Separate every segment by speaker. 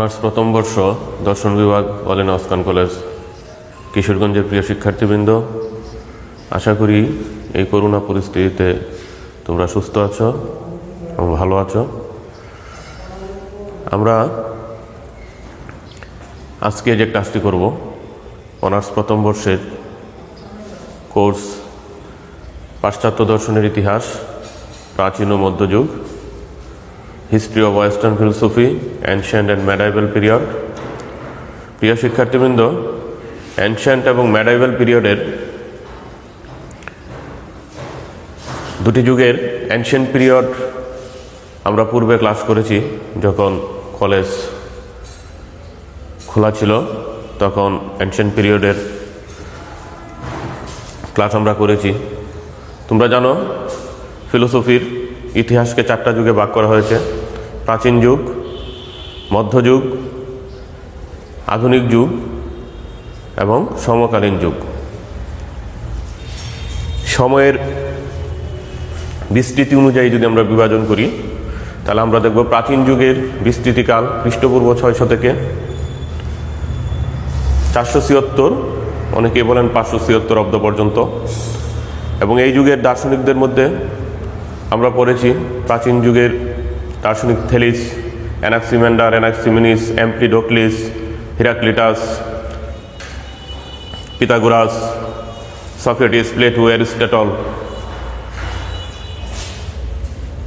Speaker 1: Honours প্রথম বর্ষ, দর্শন বিভাগ অলেন অস্কান কলেজ। কিশোরগঞ্জের প্রিয় শিক্ষার্থীবৃন্দ, আশা করি এই করোনা পরিস্থিতিতে তোমরা সুস্থ আছো, এবং ভালো আছো। আমরা আজকে যে ক্লাসটি করব, অনার্স প্রথম বর্ষের কোর্স পাশ্চাত্য দর্শনের ইতিহাস, প্রাচীন ও মধ্যযুগ। History of western philosophy ancient and medieval period প্রিয় শিক্ষার্থীবৃন্দ অ্যানশিয়েন্ট এবং ম্যাডাইভেল পিরিয়ডের দুটি যুগের অ্যানশিয়েন্ট পিরিয়ড আমরা পূর্বে ক্লাস করেছি, যখন কলেজ খোলা ছিল, তখন অ্যানশিয়েন্ট পিরিয়ডের ক্লাস আমরা করেছি। তোমরা জানো ফিলোসফির ইতিহাসকে চারটা যুগে ভাগ করা হয়েছে। প্রাচীন যুগ মধ্যযুগ আধুনিক যুগ এবং সমকালীন যুগ। সময়ের বিস্তৃতি অনুযায়ী যদি আমরা বিভাজন করি, তাহলে আমরা দেখব প্রাচীন যুগের বিস্তৃতিকাল খ্রিস্টপূর্ব ছয়শো থেকে চারশো ছিয়াত্তর অনেকে বলেন পাঁচশো ছিয়াত্তর অব্দ পর্যন্ত। এবং এই যুগের দার্শনিকদের মধ্যে আমরা পড়েছি প্রাচীন যুগের দার্শনিক Thales, Anaximander, Anaximenes Empedocles Heraclitus Pythagoras Socrates, Plato, Aristotle.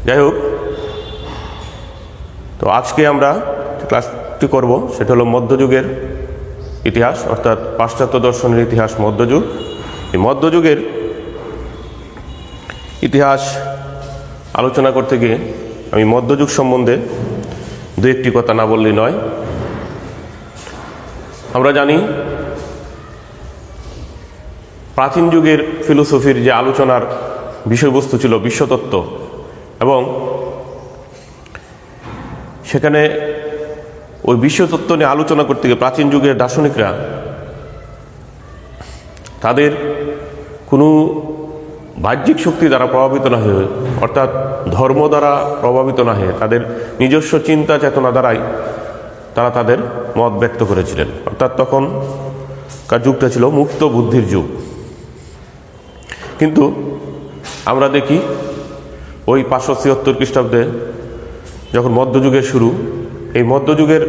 Speaker 1: যাই হোক, তো আজকে আমরা ক্লাসটি করব সেটা হলো মধ্যযুগের ইতিহাস, অর্থাৎ পাশ্চাত্য দর্শনের ইতিহাস মধ্যযুগ। এই মধ্যযুগের ইতিহাস আলোচনা করতে গিয়ে আমি মধ্যযুগ সম্বন্ধে দু একটি কথা না বললেই নয়। আমরা জানি প্রাচীন যুগের ফিলোসফির যে আলোচনার বিষয়বস্তু ছিল বিশ্বতত্ত্ব এবং সেখানে ওই বিশ্বতত্ত্ব নিয়ে আলোচনা করতে গিয়ে প্রাচীন যুগের দার্শনিকরা তাদের কোনো বাহ্যিক শক্তি দ্বারা প্রভাবিত না হয়ে, অর্থাৎ ধর্ম দ্বারা প্রভাবিত না হয়ে, তাদের নিজস্ব চিন্তা চেতনা দ্বারাই তারা তাদের মত ব্যক্ত করেছিলেন। অর্থাৎ তখন কার যুগটা ছিল মুক্ত বুদ্ধির যুগ। কিন্তু আমরা দেখি, ওই পাঁচশো ছিয়াত্তর খ্রিস্টাব্দে যখন মধ্যযুগের শুরু, এই মধ্যযুগের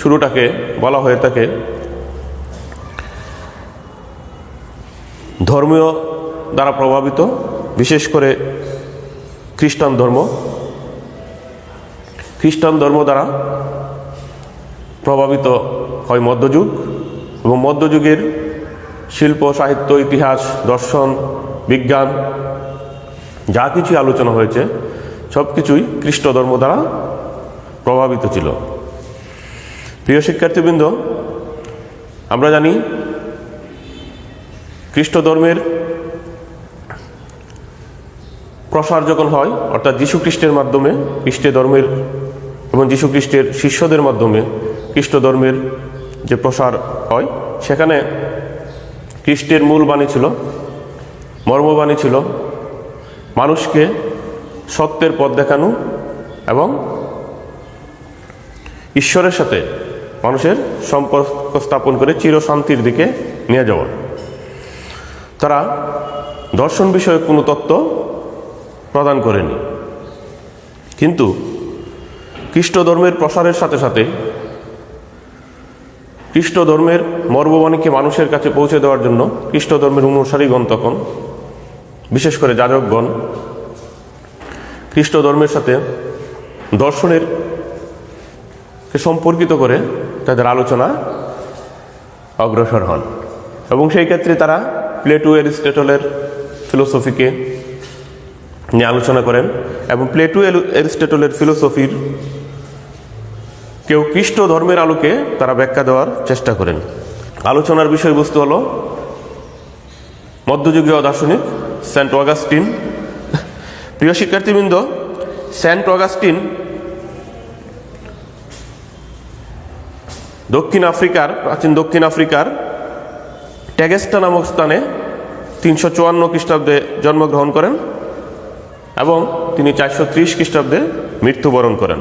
Speaker 1: শুরুটাকে বলা হয়ে থাকে ধর্মীয় দ্বারা প্রভাবিত, বিশেষ করে খ্রিস্টান ধর্ম। খ্রিস্টান ধর্ম দ্বারা প্রভাবিত হয় মধ্যযুগ এবং মধ্যযুগের শিল্প, সাহিত্য, ইতিহাস, দর্শন, বিজ্ঞান যা কিছু আলোচনা হয়েছে, সব কিছুই খ্রিস্ট ধর্ম দ্বারা প্রভাবিত ছিল। প্রিয় শিক্ষার্থীবৃন্দ, আমরা জানি খ্রিস্ট ধর্মের প্রসার যখন হয়, অর্থাৎ যীশু খ্রিস্টের মাধ্যমে খ্রিস্টের ধর্মের এবং যীশু খ্রিস্টের শিষ্যদের মাধ্যমে খ্রিস্ট ধর্মের যে প্রসার হয়, সেখানে খ্রিস্টের মূল বাণী ছিল, মর্মবাণী ছিল, মানুষকে সত্যের পথ দেখানো এবং ঈশ্বরের সাথে মানুষের সম্পর্ক স্থাপন করে চিরশান্তির দিকে নিয়ে যাওয়া। তারা দর্শন বিষয়ে কোনো তত্ত্ব প্রদান করেনি। কিন্তু খ্রিস্ট ধর্মের প্রসারের সাথে সাথে খ্রিস্ট ধর্মের মর্মবাণীকে মানুষের কাছে পৌঁছে দেওয়ার জন্য খ্রিস্ট ধর্মের অনুসারীগণ তখন, বিশেষ করে যাজকগণ খ্রিস্ট ধর্মের সাথে দর্শনের সম্পর্কিত করে তাদের আলোচনা অগ্রসর হন। এবং সেই ক্ষেত্রে তারা প্লেটু এরিস্টেটলের ফিলোসফিকে নিয়ে আলোচনা করেন এবং প্লেটু এরিস্টেটলের ফিলোসফির কেউ খ্রিস্ট ধর্মের আলোকে তারা ব্যাখ্যা দেওয়ার চেষ্টা করেন। আলোচনার বিষয়বস্তু হল মধ্যযুগীয় দার্শনিক সেন্ট অগাস্টিন। প্রিয় শিক্ষার্থীবৃন্দ, সেন্ট অগাস্টিন দক্ষিণ আফ্রিকার, প্রাচীন দক্ষিণ আফ্রিকার ট্যাগেস্টা নামক স্থানে তিনশো চুয়ান্ন খ্রিস্টাব্দে জন্মগ্রহণ করেন। এবং তিনি চারশো ত্রিশ খ্রিস্টাব্দে মৃত্যুবরণ করেন।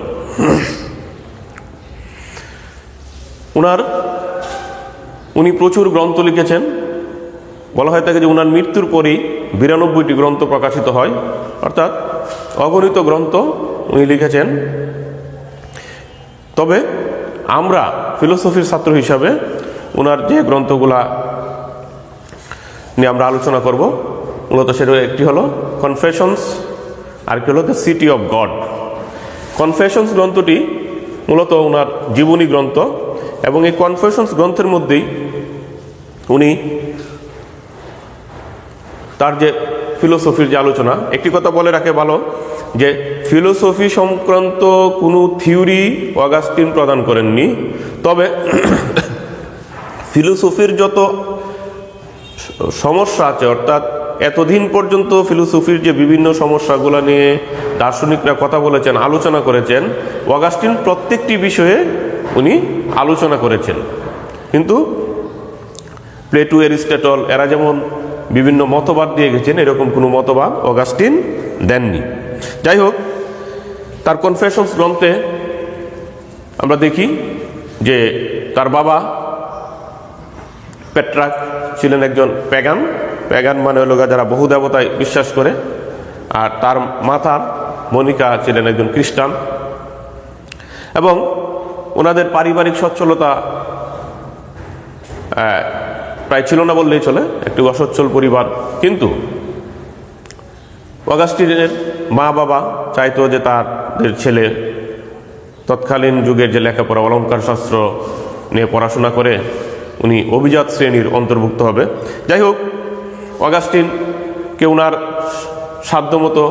Speaker 1: উনার, উনি প্রচুর গ্রন্থ লিখেছেন। বলা হয় তাকে যে উনার মৃত্যুর পরেই বিরানব্বইটি গ্রন্থ প্রকাশিত হয়। অর্থাৎ অগণিত গ্রন্থ উনি লিখেছেন। তবে আমরা ফিলোসফির ছাত্র হিসাবে ওনার যে গ্রন্থগুলা নিয়ে আমরা আলোচনা করব, মূলত সেটা একটি হলো কনফেশনস আর একটি হলো the city of God. Confessions গ্রন্থটি মূলত ওনার জীবনী গ্রন্থ এবং এই কনফেশনস গ্রন্থের মধ্যেই উনি তার যে ফিলোসফির যে আলোচনা, একটি কথা বলে রাখে ভালো, যে ফিলোসফি সংক্রান্ত কোনো থিওরি অগাস্টিন প্রদান করেননি। তবে ফিলোসফির যত সমস্যা আছে, অর্থাৎ এতদিন পর্যন্ত ফিলোসফির যে বিভিন্ন সমস্যাগুলো নিয়ে দার্শনিকরা কথা বলেছেন, আলোচনা করেছেন, অগাস্টিন প্রত্যেকটি বিষয়ে উনি আলোচনা করেছেন। কিন্তু প্লেটু এরিস্টেটল এরা যেমন বিভিন্ন মতবাদ দিয়ে গেছেন, এরকম কোনো মতবাদ অগাস্টিন দেননি। যাই হোক, তার কনফেশনস গ্রন্থে আমরা দেখি যে তার বাবা পেট্রাক ছিলেন একজন প্যাগান। প্যাগান মানে হলো যারা বহু দেবতায় বিশ্বাস করে, আর তার মাতার মনিকা ছিলেন একজন খ্রিস্টান। এবং ওনাদের পারিবারিক সচ্ছলতা প্রায় ছিল না বললেই চলে, একটি অসচ্ছল পরিবার। কিন্তু অগাস্টিনের মা বাবা চাইতো যে তাদের ছেলে তৎকালীন যুগের যে লেখাপড়া অলঙ্কার শাস্ত্র নিয়ে পড়াশোনা করে উনি অভিজাত শ্রেণির অন্তর্ভুক্ত হবে। যাই হোক অগাস্টিনকে ওনার সাধ্যমতো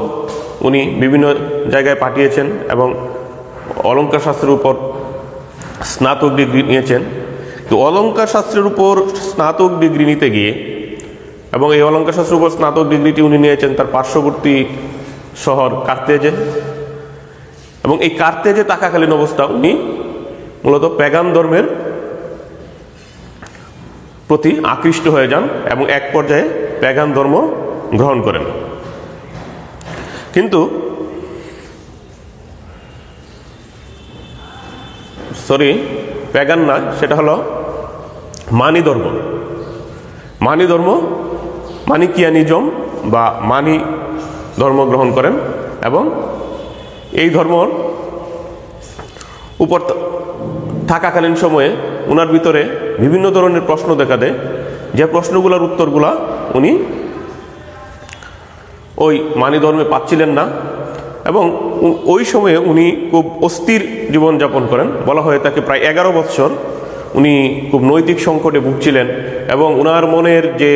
Speaker 1: উনি বিভিন্ন জায়গায় পাঠিয়েছেন এবং অলঙ্কার শাস্ত্রের উপর স্নাতক ডিগ্রি নিয়েছেন। তো অলঙ্কার শাস্ত্রের উপর স্নাতক ডিগ্রি নিতে গিয়ে এবং এই অলঙ্কার শাস্ত্রের উপর স্নাতক ডিগ্রিটি উনি নিয়েছেন তার পার্শ্ববর্তী শহর কার্তেজে। এবং এই কার্তেজে তাকাকালীন অবস্থা উনি মূলত প্যাগান ধর্মের প্রতি আকৃষ্ট হয়ে যান এবং এক পর্যায়ে প্যাগান ধর্ম গ্রহণ করেন। কিন্তু সরি প্যাগান না, সেটা হলো মানি ধর্ম। মানি ধর্ম মানিকিয়ানিজম বা মানি ধর্ম গ্রহণ করেন এবং এই ধর্মর উপর থাকাকালীন সময়ে ওনার ভিতরে বিভিন্ন ধরনের প্রশ্ন দেখা দেয়। যে প্রশ্নগুলোর উত্তরগুলা উনি ওই মানি ধর্মে পাচ্ছিলেন না এবং ওই সময়ে উনি খুব অস্থির জীবনযাপন করেন। বলা হয় তাকে প্রায় এগারো বৎসর উনি খুব নৈতিক সংকটে ভুগছিলেন এবং ওনার মনের যে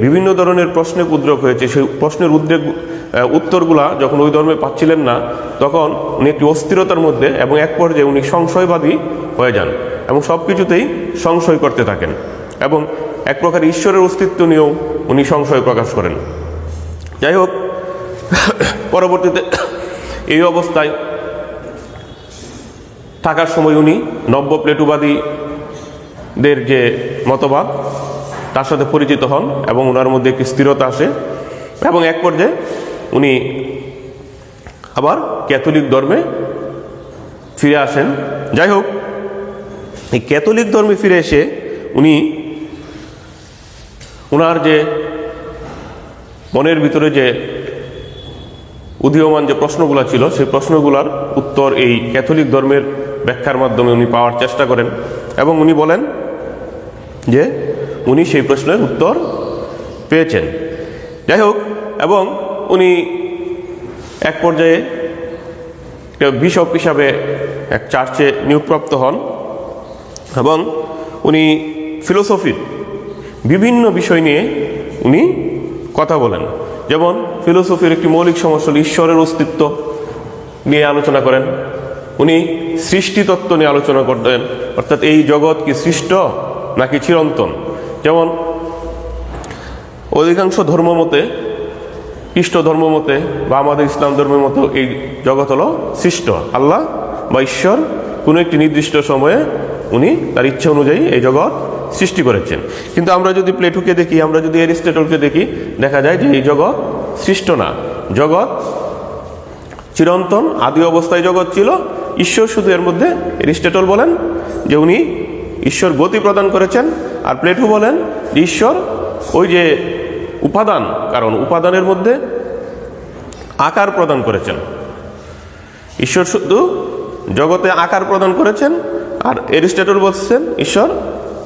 Speaker 1: বিভিন্ন ধরনের প্রশ্নে উদ্রেক হয়েছে, সেই প্রশ্নের উদ্রেক উত্তরগুলা যখন ওই ধর্মে পাচ্ছিলেন না, তখন উনি একটি অস্থিরতার মধ্যে এবং এক পর্যায়ে উনি সংশয়বাদী হয়ে যান এবং সব কিছুতেই সংশয় করতে থাকেন। এবং এক প্রকার ঈশ্বরের অস্তিত্ব নিয়েও উনি সংশয় প্রকাশ করেন। যাই হোক পরবর্তীতে এই অবস্থায় থাকার সময় উনি নব্য প্লেটুবাদীদের যে মতবাদ, তার সাথে পরিচিত হন এবং ওনার মধ্যে একটি স্থিরতা আসে এবং এক পর্যায়ে উনি আবার ক্যাথলিক ধর্মে ফিরে আসেন। যাই হোক এই ক্যাথলিক ধর্মে ফিরে এসে উনি ওনার যে মনের ভিতরে যে উদীয়মান যে প্রশ্নগুলো ছিল, সেই প্রশ্নগুলোর উত্তর এই ক্যাথলিক ধর্মের ব্যাখ্যার মাধ্যমে উনি পাওয়ার চেষ্টা করেন এবং উনি বলেন যে উনি সেই প্রশ্নের উত্তর পেয়েছেন। যাই হোক, এবং উনি এক পর্যায়ে বিশপ হিসাবে এক চার্চে নিয়োগপ্রাপ্ত হন এবং উনি ফিলোসফির বিভিন্ন বিষয় নিয়ে উনি কথা বলেন। যেমন ফিলোসফির একটি মৌলিক সমস্যা হল ঈশ্বরের অস্তিত্ব নিয়ে আলোচনা করেন। উনি সৃষ্টিতত্ত্ব নিয়ে আলোচনা করতেন। অর্থাৎ এই জগৎ কি সৃষ্ট নাকি চিরন্তন? যেমন অধিকাংশ ধর্ম মতে, খ্রিস্ট ধর্ম মতে বা আমাদের ইসলাম ধর্মের মতো এই জগৎ হলো সৃষ্ট। আল্লাহ বা ঈশ্বর কোনো একটি নির্দিষ্ট সময়ে উনি তার ইচ্ছা অনুযায়ী এই জগৎ সৃষ্টি করেছেন। কিন্তু আমরা যদি প্লেটুকে দেখি, আমরা যদি এরিস্টেটলকে দেখি, দেখা যায় যে এই জগৎ সৃষ্ট না। জগৎ চিরন্তন, আদি অবস্থায় জগৎ ছিল। ঈশ্বর শুধু এর মধ্যে এরিস্টেটল বলেন যে উনি ঈশ্বর গতি প্রদান করেছেন। আর প্লেটু বলেন যে ঈশ্বর ওই যে উপাদান, কারণ উপাদানের মধ্যে আকার প্রদান করেছেন। ঈশ্বর শুধু জগতে আকার প্রদান করেছেন আর এরিস্টটল বলছেন, ঈশ্বর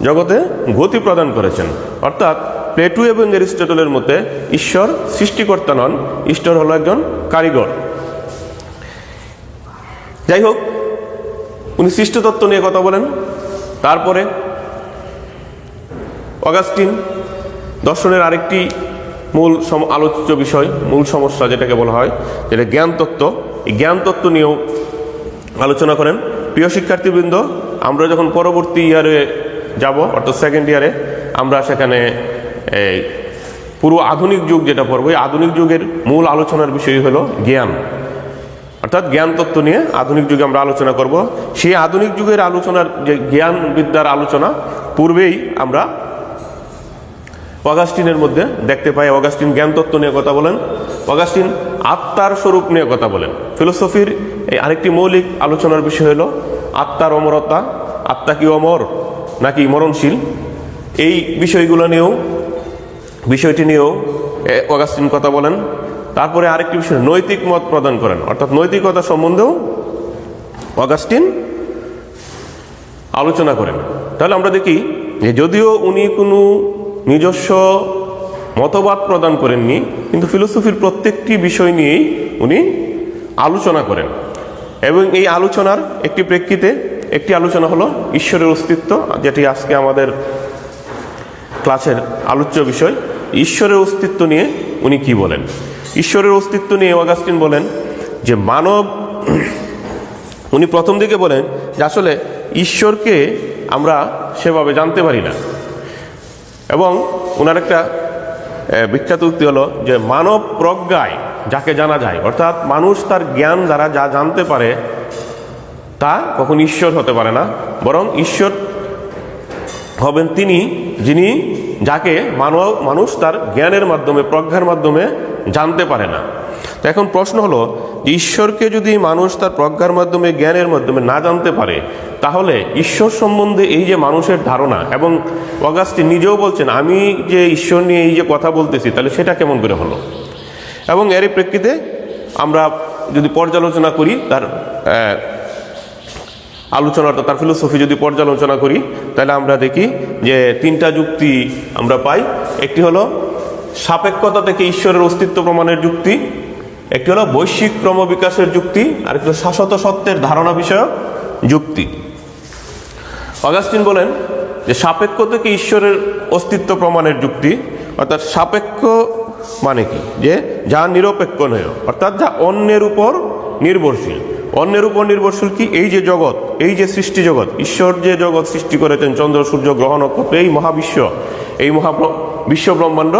Speaker 1: জগতে গতি প্রদান করেছেন। অর্থাৎ প্লেটু এবং এরিস্টটলের মধ্যে ঈশ্বর সৃষ্টিকর্তা নন, ঈশ্বর হলো একজন কারিগর। যাই হোক, উনি সৃষ্টতত্ত্ব নিয়ে কথা বলেন। তারপরে অগাস্টিন দর্শনের আরেকটি মূল আলোচ্য বিষয়, মূল সমস্যা যেটাকে বলা হয়, যেটা জ্ঞানতত্ত্ব। এই জ্ঞানতত্ত্ব নিয়েও আলোচনা করেন। প্রিয় শিক্ষার্থীবৃন্দ আমরা যখন পরবর্তী ইয়ারে যাব, অর্থাৎ সেকেন্ড ইয়ারে আমরা সেখানে এই পুরো আধুনিক যুগ যেটা পড়ব, এই আধুনিক যুগের মূল আলোচনার বিষয় হলো জ্ঞান। অর্থাৎ জ্ঞান তত্ত্ব নিয়ে আধুনিক যুগে আমরা আলোচনা করব। সেই আধুনিক যুগের আলোচনার যে জ্ঞান বিদ্যার আলোচনা, পূর্বেই আমরা অগাস্টিনের মধ্যে দেখতে পাই। অগাস্টিন জ্ঞান তত্ত্ব নিয়ে কথা বলেন। অগাস্টিন আত্মার স্বরূপ নিয়ে কথা বলেন। ফিলোসফির এই আরেকটি মৌলিক আলোচনার বিষয় হলো আত্মার অমরতা, আত্মা কি অমর নাকি মরণশীল? এই বিষয়গুলো নিয়েও, বিষয়টি নিয়েও অগাস্টিন কথা বলেন। তারপরে আরেকটি বিষয়, নৈতিক মত প্রদান করেন। অর্থাৎ নৈতিকতা সম্বন্ধেও অগাস্টিন আলোচনা করেন। তাহলে আমরা দেখি যে যদিও উনি কোনো নিজস্ব মতবাদ প্রদান করেননি, কিন্তু ফিলোসফির প্রত্যেকটি বিষয় নিয়েই উনি আলোচনা করেন। এবং এই আলোচনার একটি প্রেক্ষিতে একটি আলোচনা হলো ঈশ্বরের অস্তিত্ব, যেটি আজকে আমাদের ক্লাসের আলোচ্য বিষয়। ঈশ্বরের অস্তিত্ব নিয়ে উনি কি বলেন? ঈশ্বরের অস্তিত্ব নিয়ে অগাস্টিন বলেন যে মানব, উনি প্রথম দিকে বলেন যে আসলে ঈশ্বরকে আমরা সেভাবে জানতে পারি না। এবং ওনার একটা বিখ্যাত উক্তি হলো যে মানব প্রজ্ঞায় যাকে জানা যায়। অর্থাৎ মানুষ তার জ্ঞান দ্বারা যা জানতে পারে, তা কখন ঈশ্বর হতে পারে না, বরং ঈশ্বর হবেন তিনি, যিনি যাকে মানব, মানুষ তার জ্ঞানের মাধ্যমে, প্রজ্ঞার মাধ্যমে জানতে পারে না। তো এখন প্রশ্ন হলো ঈশ্বরকে যদি মানুষ তার প্রজ্ঞার মাধ্যমে, জ্ঞানের মাধ্যমে না জানতে পারে, তাহলে ঈশ্বর সম্বন্ধে এই যে মানুষের ধারণা, এবং অগাস্টিন নিজেও বলছেন, আমি যে ঈশ্বর নিয়ে এই যে কথা বলতেছি, তাহলে সেটা কেমন করে হলো? এবং এরই প্রেক্ষিতে আমরা যদি পর্যালোচনা করি তার আহ, আলোচনাটা তার ফিলোসফি যদি পর্যালোচনা করি তাহলে আমরা দেখি যে তিনটা যুক্তি আমরা পাই। একটি হলো সাপেক্ষতা থেকে ঈশ্বরের অস্তিত্ব প্রমাণের যুক্তি। একটি হলো বৈশ্বিক ক্রমবিকাশের যুক্তি। আর একটি শাশ্বত সত্যের ধারণা বিষয়ক যুক্তি। অগাস্টিন বলেন যে সাপেক্ষ থেকে ঈশ্বরের অস্তিত্ব প্রমাণের যুক্তি অর্থাৎ সাপেক্ষ মানে কি? যে যা নিরপেক্ষ নয়। অর্থাৎ যা অন্যের উপর নির্ভরশীল। অন্যের উপর নির্ভরশীল কি? এই যে জগৎ, এই যে সৃষ্টি জগৎ। ঈশ্বর যে জগৎ সৃষ্টি করেছেন, চন্দ্র, সূর্য, গ্রহ, নক্ষত্র, এই মহাবিশ্ব, এই মহা বিশ্ব ব্রহ্মাণ্ড,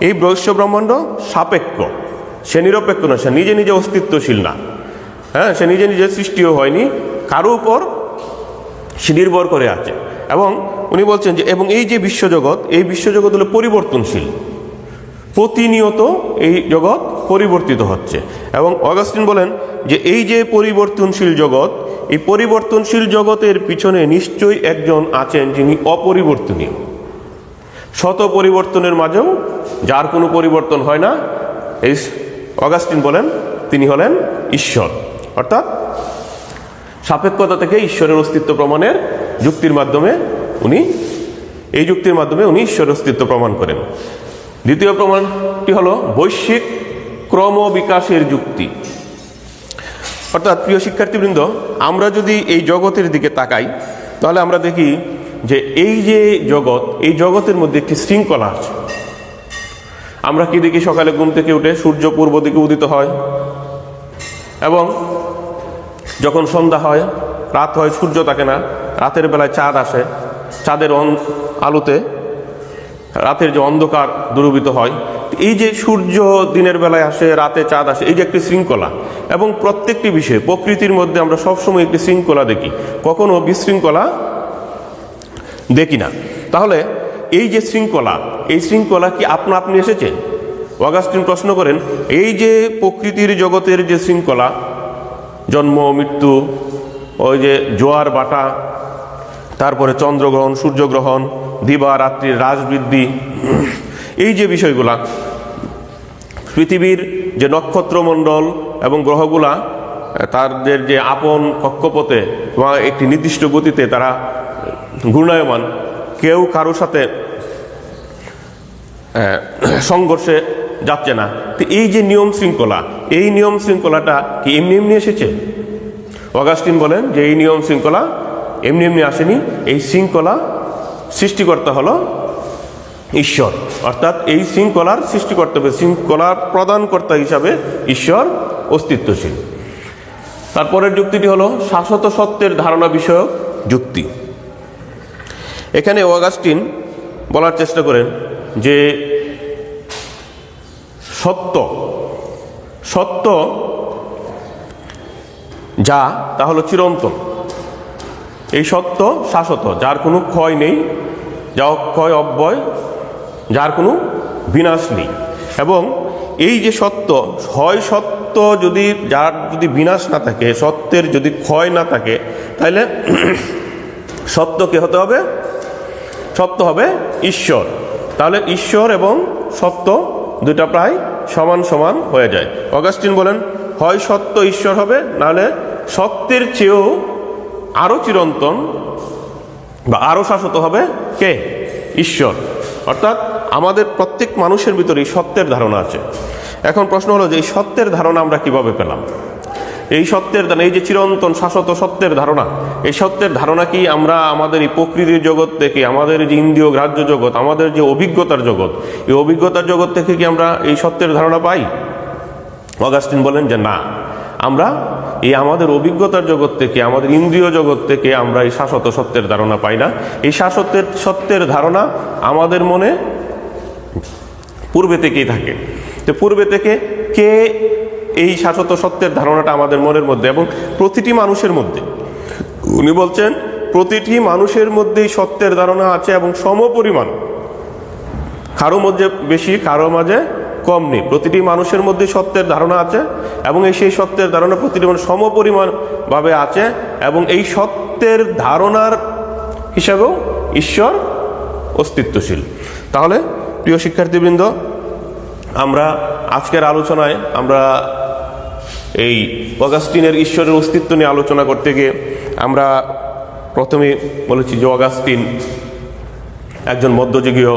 Speaker 1: এই বিশ্ব ব্রহ্মাণ্ড সাপেক্ষ। সে নিরপেক্ষ নয়, সে নিজে নিজে অস্তিত্বশীল না। হ্যাঁ সে নিজে নিজে সৃষ্টিও হয়নি, কারও উপর সে নির্ভর করে আছে। এবং উনি বলছেন যে, এবং এই যে বিশ্বজগৎ, এই বিশ্বজগৎ হলো পরিবর্তনশীল। প্রতিনিয়ত এই জগৎ পরিবর্তিত হচ্ছে। এবং অগাস্টিন বলেন যে এই যে পরিবর্তনশীল জগৎ, এই পরিবর্তনশীল জগতের পিছনে নিশ্চয়ই একজন আছেন যিনি অপরিবর্তনীয়। শত পরিবর্তনের মাঝেও যার কোনো পরিবর্তন হয় না, এই অগাস্টিন বলেন, তিনি হলেন ঈশ্বর। অর্থাৎ সাপেক্ষতা থেকে ঈশ্বরের অস্তিত্ব প্রমাণের যুক্তির মাধ্যমে উনি, এই যুক্তির মাধ্যমে উনি ঈশ্বরের অস্তিত্ব প্রমাণ করেন। দ্বিতীয় প্রমাণটি হলো? বৈশ্বিক ক্রম বিকাশের যুক্তি। অর্থাৎ প্রিয় শিক্ষার্থীবৃন্দ, আমরা যদি এই জগতের দিকে তাকাই, তাহলে আমরা দেখি যে এই যে জগৎ, এই জগতের মধ্যে একটি শৃঙ্খলা আছে। আমরা কি দেখি? সকালে ঘুম থেকে উঠে সূর্য পূর্ব দিকে উদিত হয় এবং যখন সন্ধ্যা হয়, রাত হয়, সূর্য থাকে না, রাতের বেলায় চাঁদ আসে। চাঁদের আলোতে রাতের যে অন্ধকার দূরীভূত হয়, এই যে সূর্য দিনের বেলায় আসে, রাতে চাঁদ আসে, এই যে একটি শৃঙ্খলা এবং প্রত্যেকটি বিষয়ে, প্রকৃতির মধ্যে আমরা সবসময় একটি শৃঙ্খলা দেখি, কখনো বিশৃঙ্খলা দেখি না। তাহলে এই যে শৃঙ্খলা, এই শৃঙ্খলা কি আপনা আপনি এসেছে? অগাস্টিন প্রশ্ন করেন, এই যে প্রকৃতির জগতের যে শৃঙ্খলা, জন্ম, মৃত্যু, ওই যে জোয়ার, বাটা, তারপরে চন্দ্রগ্রহণ, সূর্যগ্রহণ দিবা রাত্রির হ্রাস বৃদ্ধি এই যে বিষয়গুলা, পৃথিবীর যে নক্ষত্রমণ্ডল এবং গ্রহগুলা, তাদের যে আপন কক্ষপথে বা একটি নির্দিষ্ট গতিতে তারা ঘূর্ণায়মান, কেউ কারোর সাথে সংঘর্ষে যাচ্ছে না। তো এই যে নিয়ম শৃঙ্খলা, এই নিয়ম শৃঙ্খলাটা কি এমনি এমনি এসেছে? অগাস্টিন বলেন যে এই নিয়ম শৃঙ্খলা এমনি এমনি আসেনি, এই শৃঙ্খলা সৃষ্টিকর্তা হলো ঈশ্বর। অর্থাৎ এই শৃঙ্খলার সৃষ্টিকর্তা হবে, শৃঙ্খলার প্রদানকর্তা হিসাবে ঈশ্বর অস্তিত্বশীল। তারপরের যুক্তিটি হলো শাশ্বত সত্যের ধারণা বিষয়ক যুক্তি। এখানে অগাস্টিন বলার চেষ্টা করেন যে সত্য সত্য যা তা হলো চিরন্তন। এই সত্য শাশ্বত, যার কোনো ক্ষয় নেই, যা অক্ষয়, অব্যয়, যার কোনো বিনাশ নেই। এবং এই যে সত্য, হয় সত্য যদি, যার যদি বিনাশ না থাকে, সত্যের যদি ক্ষয় না থাকে তাহলে সত্য কে হতে হবে, সত্য হবে ঈশ্বর। তাহলে ঈশ্বর এবং সত্য দুটা প্রায় সমান সমান হয়ে যায়। অগাস্টিন বলেন, হয় সত্য ঈশ্বর হবে, নাহলে সত্যের চেয়েও আরও চিরন্তন বা আরও শাশ্বত হবে কে? ঈশ্বর। অর্থাৎ আমাদের প্রত্যেক মানুষের ভিতরেই সত্যের ধারণা আছে। এখন প্রশ্ন হলো যে এই সত্যের ধারণা আমরা কীভাবে পেলাম? এই সত্যের ধারণা, এই যে চিরন্তন শাশ্বত সত্যের ধারণা, এই সত্যের ধারণা কি আমরা আমাদের এই প্রকৃতির জগৎ থেকে, আমাদের যে ইন্দ্রিয় গ্রাহ্য জগৎ, আমাদের যে অভিজ্ঞতার জগৎ, এই অভিজ্ঞতার জগৎ থেকে কি আমরা এই সত্যের ধারণা পাই? অগাস্টিন বলেন যে না। আমরা এই আমাদের অভিজ্ঞতার জগৎ থেকে, আমাদের ইন্দ্রিয় জগৎ থেকে আমরা এই শাশ্বত সত্যের ধারণা পাই না। এই শাশ্বতের সত্যের ধারণা আমাদের মনে পূর্বে থেকেই থাকে। তো পূর্বে থেকে কে এই শাশ্বত সত্যের ধারণাটা আমাদের মনের মধ্যে এবং প্রতিটি মানুষের মধ্যে? উনি বলছেন, প্রতিটি মানুষের মধ্যেই সত্যের ধারণা আছে এবং সমপরিমাণ। কারও মধ্যে বেশি, কারও মাঝে কম নেই। প্রতিটি মানুষের মধ্যে সত্যের ধারণা আছে এবং এই সেই সত্যের ধারণা প্রতিটি মানুষ সমপরিমাণভাবে আছে এবং এই সত্যের ধারণার হিসাবেও ঈশ্বর অস্তিত্বশীল। তাহলে, প্রিয় শিক্ষার্থীবৃন্দ, আমরা আজকের আলোচনায় আমরা এই অগাস্টিনের ঈশ্বরের অস্তিত্ব নিয়ে আলোচনা করতে গিয়ে আমরা প্রথমে বলেছি যে অগাস্টিন একজন মধ্যযুগীয়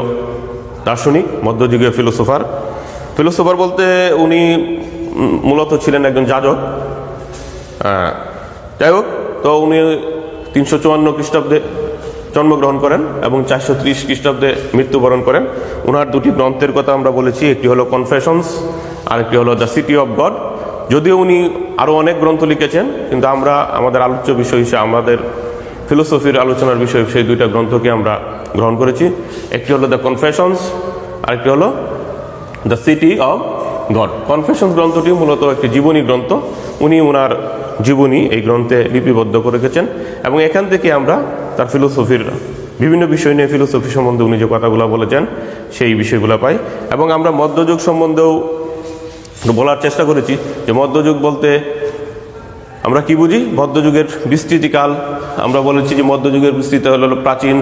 Speaker 1: দার্শনিক, মধ্যযুগীয় ফিলোসোফার। ফিলোসোফার বলতে উনি মূলত ছিলেন একজন যাজক। আহ, যাই হোক তো উনি তিনশো চুয়ান্ন খ্রিস্টাব্দে জন্মগ্রহণ করেন এবং চারশো ত্রিশ খ্রিস্টাব্দে মৃত্যুবরণ করেন। ওনার দুটি গ্রন্থের কথা আমরা বলেছি একটি হলো কনফেশনস আর একটি হলো দ্য সিটি অফ গড যদিও উনি আরও অনেক গ্রন্থ লিখেছেন কিন্তু আমরা আমাদের আলোচ্য বিষয় হিসেবে আমাদের ফিলোসফির আলোচনার বিষয় সেই দুইটা গ্রন্থকে আমরা গ্রহণ করেছি। একটি হলো দ্য কনফেশনস আরেকটি হলো the city of God confession গ্রন্থটি মূলত একটি জীবনী গ্রন্থ। উনি ওনার জীবনী এই গ্রন্থে লিপিবদ্ধ করে রেখেছেন এবং এখান থেকে আমরা তার ফিলোসফির বিভিন্ন বিষয় নিয়ে ফিলোসফি সম্বন্ধে উনি যে কথাগুলো বলেছেন, সেই বিষয়গুলো পাই। এবং আমরা মধ্যযুগ সম্বন্ধেও বলার চেষ্টা করেছি যে মধ্যযুগ বলতে আমরা কি বুঝি? মধ্যযুগের বিস্তৃতিকাল। আমরা বলেছি যে মধ্যযুগের বিস্তৃতি হলো প্রাচীন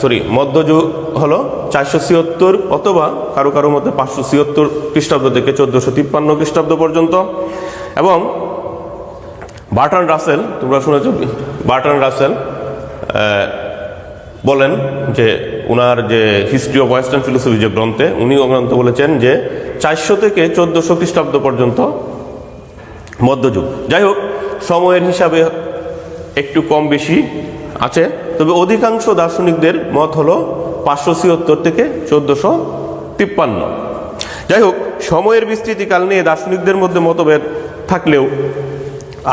Speaker 1: সরি মধ্যযুগ হলো চারশো ছিয়াত্তর অথবা কারও কারও মধ্যে পাঁচশো ছিয়াত্তর খ্রিস্টাব্দ থেকে চোদ্দোশো তিপ্পান্ন খ্রিস্টাব্দ পর্যন্ত। এবং বার্টন রাসেল, তোমরা শুনেছ বার্টন রাসেল বলেন যে ওনার যে হিস্ট্রি অফ ওয়েস্টার্ন ফিলোসফি যে গ্রন্থে উনি গ্রন্থ বলেছেন যে চারশো থেকে চোদ্দোশো খ্রিস্টাব্দ পর্যন্ত মধ্যযুগ। যাই হোক, সময়ের হিসাবে একটু কম বেশি আছে। তবে অধিকাংশ দার্শনিকদের মত হলো পাঁচশো ছিয়াত্তর থেকে চোদ্দোশো তিপ্পান্ন। যাই হোক, সময়ের বিস্তৃতিকাল নিয়ে দার্শনিকদের মধ্যে মতভেদ থাকলেও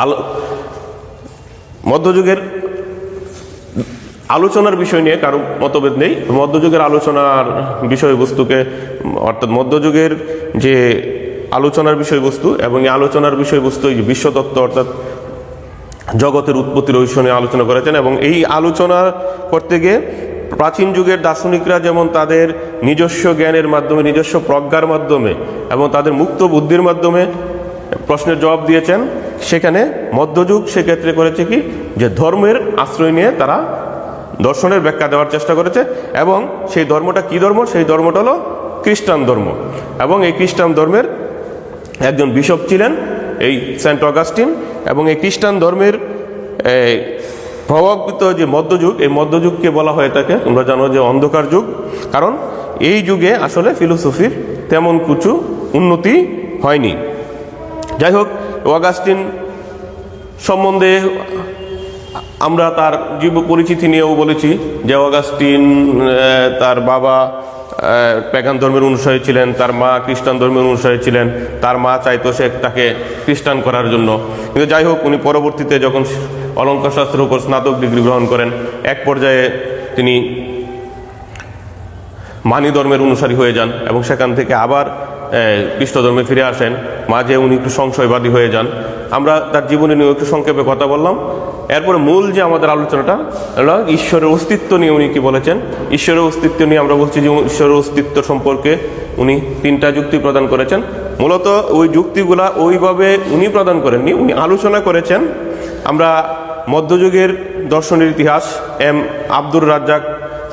Speaker 1: আলো, মধ্যযুগের আলোচনার বিষয় নিয়ে কারও মতভেদ নেই। মধ্যযুগের আলোচনার বিষয়বস্তুকে, অর্থাৎ মধ্যযুগের যে আলোচনার বিষয়বস্তু এবং এই আলোচনার বিষয়বস্তু বিশ্বতত্ত্ব, অর্থাৎ জগতের উৎপত্তি রহস্য নিয়ে আলোচনা করেছেন এবং এই আলোচনা করতে গিয়ে প্রাচীন যুগের দার্শনিকরা যেমন তাদের নিজস্ব জ্ঞানের মাধ্যমে, নিজস্ব প্রজ্ঞার মাধ্যমে এবং তাদের মুক্ত বুদ্ধির মাধ্যমে প্রশ্নের জবাব দিয়েছেন, সেখানে মধ্যযুগ সেক্ষেত্রে করেছে কি? যে ধর্মের আশ্রয় নিয়ে তারা দর্শনের ব্যাখ্যা দেওয়ার চেষ্টা করেছে এবং সেই ধর্মটা কি ধর্ম? সেই ধর্মটা হলো খ্রিস্টান ধর্ম এবং এই খ্রিস্টান ধর্মের একজন বিশপ ছিলেন এই সেন্ট অগাস্টিন এবং এই খ্রিস্টান ধর্মের প্রভাবিত যে মধ্যযুগ, এই মধ্যযুগকে বলা হয়ে থাকে তোমরা জানো যে অন্ধকার যুগ। কারণ এই যুগে আসলে ফিলোসফির তেমন কিছু উন্নতি হয়নি। যাই হোক, অগাস্টিন সম্বন্ধে আমরা তার জীব পরিচিতি নিয়েও বলেছি যে অগাস্টিন তার বাবা প্যাগান ধর্মের অনুসারী ছিলেন, তার মা খ্রিস্টান ধর্মের অনুসারী ছিলেন, তার মা চাইতো সে তাকে খ্রিস্টান করার জন্য। কিন্তু যাই হোক, উনি পরবর্তীতে যখন অলঙ্কার শাস্ত্রের উপর স্নাতক ডিগ্রি গ্রহণ করেন, এক পর্যায়ে তিনি মানি ধর্মের অনুসারী হয়ে যান এবং সেখান থেকে আবার আহ, খ্রিস্ট ধর্মে ফিরে আসেন। মাঝে উনি একটু সংশয়বাদী হয়ে যান। আমরা তার জীবনী নিয়ে একটু সংক্ষেপে কথা বললাম। এরপরে মূল যে আমাদের আলোচনাটা ঈশ্বরের অস্তিত্ব নিয়ে উনি কি বলেছেন? ঈশ্বরের অস্তিত্ব নিয়ে আমরা বলছি যে ঈশ্বরের অস্তিত্ব সম্পর্কে উনি তিনটা যুক্তি প্রদান করেছেন। মূলত ওই যুক্তিগুলা ওইভাবে উনি প্রদান করেননি উনি আলোচনা করেছেন। আমরা মধ্যযুগের দর্শনের ইতিহাস এম আব্দুর রাজ্জাক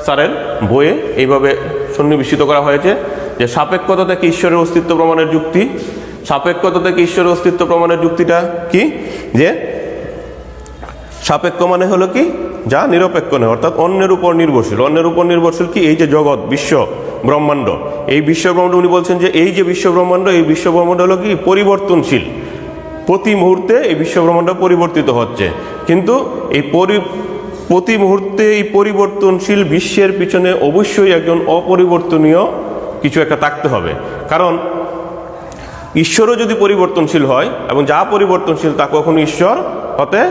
Speaker 1: স্যারের বইয়ে এইভাবে সন্নিবেশিত করা হয়েছে। যে সাপেক্ষতা থেকে ঈশ্বরের অস্তিত্ব প্রমাণের যুক্তি, সাপেক্ষতা থেকে ঈশ্বরের অস্তিত্ব প্রমাণের যুক্তিটা কি? যে সাপেক্ষ মানে হলো কি? যা নিরপেক্ষ নয়, অর্থাৎ অন্যের উপর নির্ভরশীল। অন্যের উপর নির্ভরশীল কি? এই যে জগৎ, বিশ্ব ব্রহ্মাণ্ড। এই বিশ্ব ব্রহ্মাণ্ড উনি বলছেন যে এই যে বিশ্ব ব্রহ্মাণ্ড, এই বিশ্ব ব্রহ্মাণ্ড হলো কি? পরিবর্তনশীল। প্রতি মুহূর্তে এই বিশ্ব ব্রহ্মাণ্ড পরিবর্তিত হচ্ছে। কিন্তু এই পরি, প্রতি মুহূর্তে এই পরিবর্তনশীল বিশ্বের পিছনে অবশ্যই একজন অপরিবর্তনীয় কিছু একটা থাকতে হবে। কারণ ঈশ্বরও যদি পরিবর্তনশীল হয় এবং যা পরিবর্তনশীল তা কখনো ঈশ্বর হতে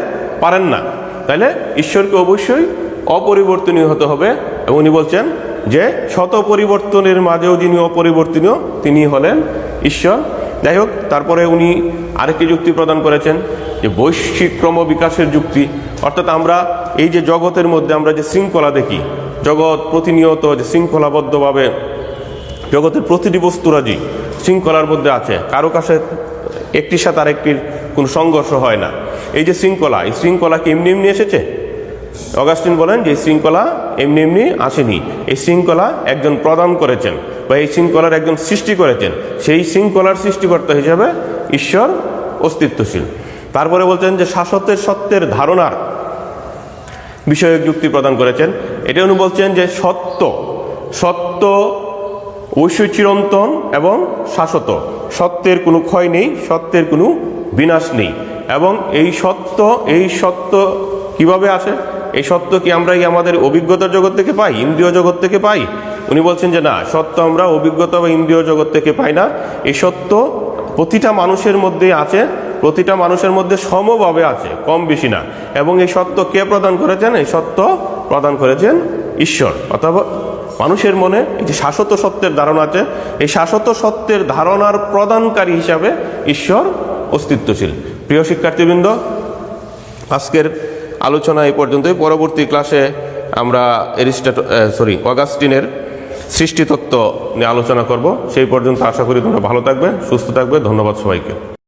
Speaker 1: পারেন না, তাহলে ঈশ্বরকে অবশ্যই অপরিবর্তনীয় হতে হবে এবং উনি বলছেন যে শত পরিবর্তনের মাঝেও যিনি অপরিবর্তনীয়, তিনি হলেন ঈশ্বর। যাই হোক, তারপরে উনি আরেকটি যুক্তি প্রদান করেছেন যে বৈশ্বিক ক্রম বিকাশের যুক্তি। অর্থাৎ আমরা এই যে জগতের মধ্যে আমরা যে শৃঙ্খলা দেখি, জগৎ প্রতিনিয়ত যে শৃঙ্খলাবদ্ধভাবে জগতের প্রতিটি বস্তুরাজি শৃঙ্খলার মধ্যে আছে। কারও কাছে একটির সাথে আরেকটির কোনো সংঘর্ষ হয় না। এই যে শৃঙ্খলা, এই শৃঙ্খলা কি এমনি এমনি এসেছে? অগাস্টিন বলেন যে শৃঙ্খলা এমনি এমনি আসেনি। এই শৃঙ্খলা একজন প্রদান করেছেন বা এই শৃঙ্খলার একজন সৃষ্টি করেছেন। সেই শৃঙ্খলার সৃষ্টিকর্তা হিসেবে ঈশ্বর অস্তিত্বশীল। তারপরে বলছেন যে শাসতের সত্যের ধারণার বিষয়ক যুক্তি প্রদান করেছেন। এটা উনি বলছেন যে সত্য সত্য অবশ্যই চিরন্তন এবং শাশ্বত। সত্যের কোনো ক্ষয় নেই, সত্যের কোনো বিনাশ নেই। এবং এই সত্য এই সত্য কীভাবে আসে? এই সত্য কি আমরা আমাদের অভিজ্ঞতার জগৎ থেকে পাই, ইন্দ্রিয় জগৎ থেকে পাই? উনি বলছেন যে না, সত্য আমরা অভিজ্ঞতা বা ইন্দ্রিয় জগৎ থেকে পাই না। এই সত্য প্রতিটা মানুষের মধ্যেই আছে, প্রতিটা মানুষের মধ্যে সমভাবে আছে, কম বেশি না। এবং এই সত্য কে প্রদান করেছেন? এই সত্য প্রদান করেছেন ঈশ্বর, অথবা মানুষের মনে যে শাশ্বত সত্যের ধারণা আছে, এই শাশ্বত সত্যের ধারণার প্রদানকারী হিসাবে ঈশ্বর অস্তিত্বশীল। প্রিয় শিক্ষার্থীবৃন্দ, আজকের আলোচনা এই পর্যন্তই। পরবর্তী ক্লাসে আমরা এরিস্টাট সরি, অগাস্টিনের সৃষ্টিতত্ত্ব নিয়ে আলোচনা করব। সেই পর্যন্ত আশা করি তোমরা ভালো থাকবে, সুস্থ থাকবে। ধন্যবাদ সবাইকে।